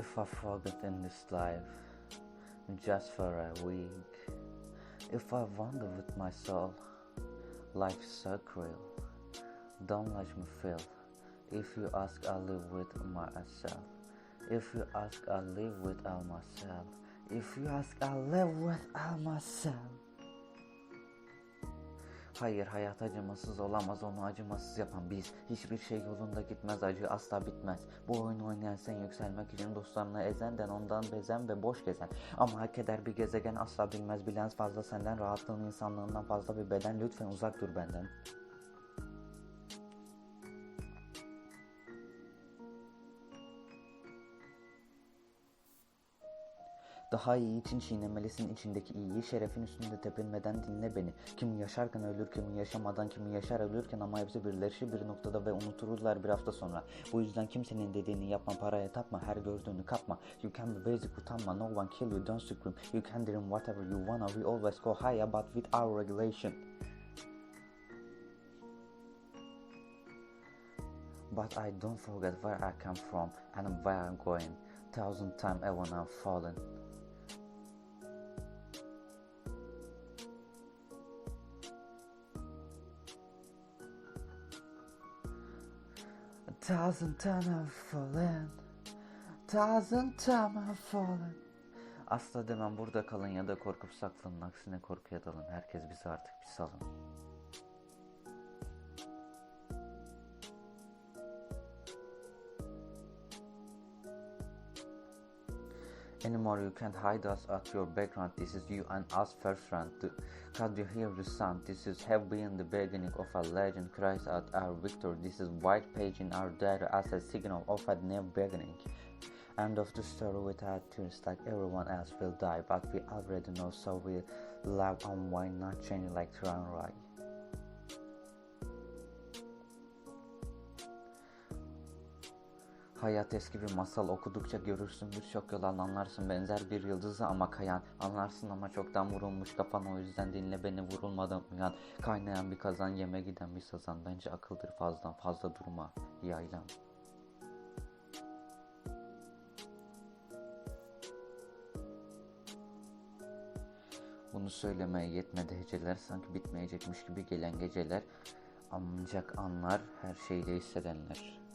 If I forget in this life, just for a week, if I wander with my soul, life's so cruel. Don't let me feel. If you ask, I live with myself. If you ask, I live without myself. If you ask, I live without myself. Hayır hayat acımasız olamaz onu acımasız yapan biz. Hiçbir şey yolunda gitmez acı asla bitmez. Bu oyunu oynayan sen yükselmek için dostlarını ezenden ondan bezen ve boş gezen. Ama keder bir gezegen asla bilmez bilen fazla senden rahatlığın insanlığından fazla bir beden lütfen uzak dur benden. Daha iyi için çiğnemelisin içindeki iyiyi Şerefin üstünde tepinmeden dinle beni. Kimi yaşarken ölür kimi yaşamadan Kimi yaşar ölürken ama hepsi birleşir bir noktada Ve unuturlar bir hafta sonra. Bu yüzden kimsenin dediğini yapma paraya tapma Her gördüğünü kapma. You can be basic utanma No one kill you don't scream. You can dream whatever you wanna We always go higher but with our regulation. But I don't forget where I come from and where I'm going. Thousand times I wanna fallen. Thousand times I've fallen. Thousand times I've fallen. Asla demem burada kalın ya da korkup saklanın. Aksine korkuya dalın. Herkes bizi artık bir salın. Anymore you can't hide us at your background. This is you and us first friend. Can't you hear the sound? This is have been the beginning of a legend. Cries out our victor. This is white page in our data as a signal of a new beginning. End of the story without tears, like everyone else will die, but we already know, so we love and why not change like to run Rai. Hayat eski bir masal okudukça görürsün birçok yol anlarsın benzer bir yıldızı ama kayan anlarsın ama çoktan vurulmuş kafan o yüzden dinle beni vurulmadan uyan kaynayan bir kazan yeme giden bir sazan bence akıldır fazla fazla durma yaylan. Bunu söylemeye yetmedi heceler sanki bitmeyecekmiş gibi gelen geceler ancak anlar her şeyle hissedenler.